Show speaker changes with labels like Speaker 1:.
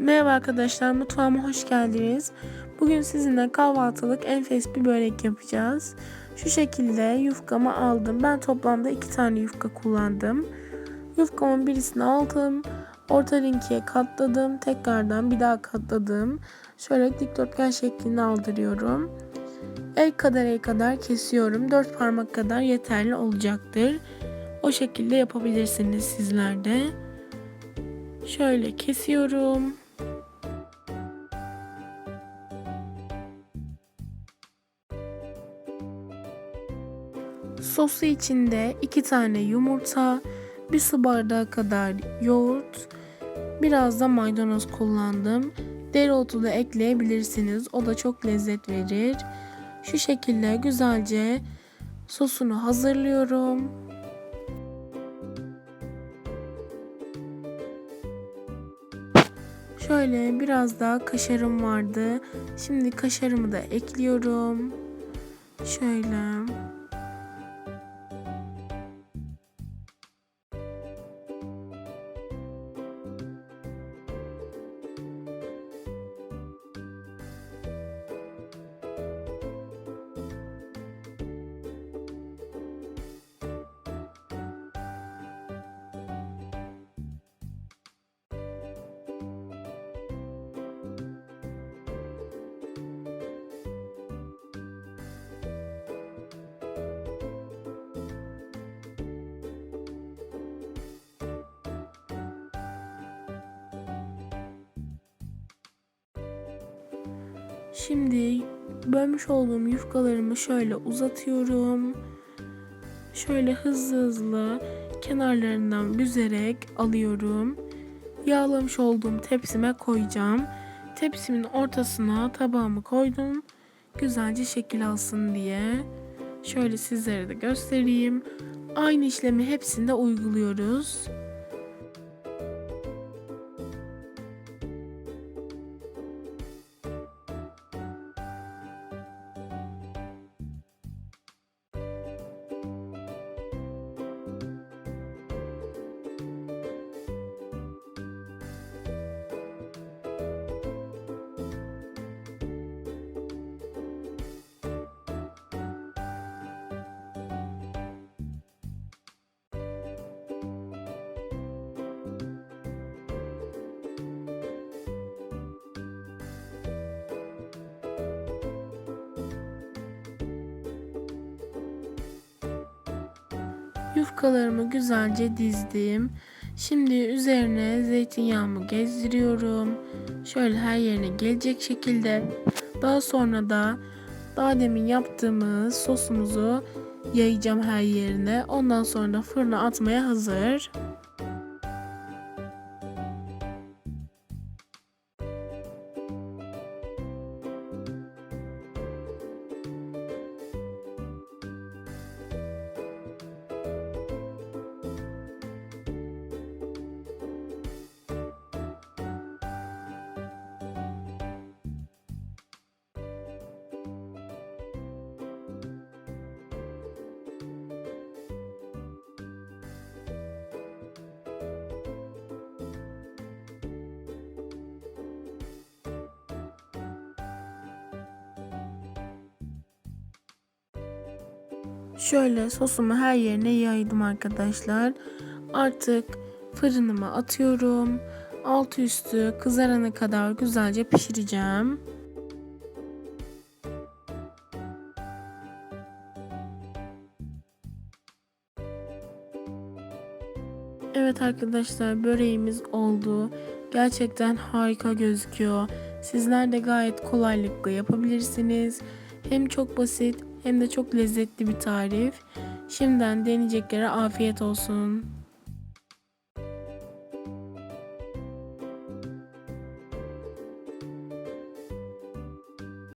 Speaker 1: Merhaba arkadaşlar, mutfağıma hoş geldiniz. Bugün sizinle kahvaltılık enfes bir börek yapacağız. Şu şekilde yufkamı aldım. Ben toplamda iki tane yufka kullandım. Yufkamın birisini aldım. Orta ikiye katladım. Tekrardan bir daha katladım. Şöyle dikdörtgen şeklinde aldırıyorum. El kadar el kadar kesiyorum. Dört parmak kadar yeterli olacaktır. O şekilde yapabilirsiniz sizler de. Şöyle kesiyorum. Sosu içinde 2 tane yumurta, 1 su bardağı kadar yoğurt, biraz da maydanoz kullandım. Dereotu da ekleyebilirsiniz. O da çok lezzet verir. Şu şekilde güzelce sosunu hazırlıyorum. Şöyle biraz daha kaşarım vardı. Şimdi kaşarımı da ekliyorum. Şöyle. Şimdi bölmüş olduğum yufkalarımı şöyle uzatıyorum. Şöyle hızlı hızlı kenarlarından büzerek alıyorum. Yağlamış olduğum tepsime koyacağım. Tepsimin ortasına tabağımı koydum. Güzelce şekil alsın diye. Şöyle sizlere de göstereyim. Aynı işlemi hepsinde uyguluyoruz. Yufkalarımı güzelce dizdim. Şimdi üzerine zeytinyağımı gezdiriyorum. Şöyle her yerine gelecek şekilde. Daha sonra da daha demin yaptığımız sosumuzu yayacağım her yerine. Ondan sonra fırına atmaya hazır. Şöyle sosumu her yerine yaydım arkadaşlar. Artık fırınıma atıyorum. Altı üstü kızarana kadar güzelce pişireceğim. Evet arkadaşlar böreğimiz oldu. Gerçekten harika gözüküyor. Sizler de gayet kolaylıkla yapabilirsiniz. Hem çok basit hem de çok lezzetli bir tarif. Şimdiden deneyeceklere afiyet olsun.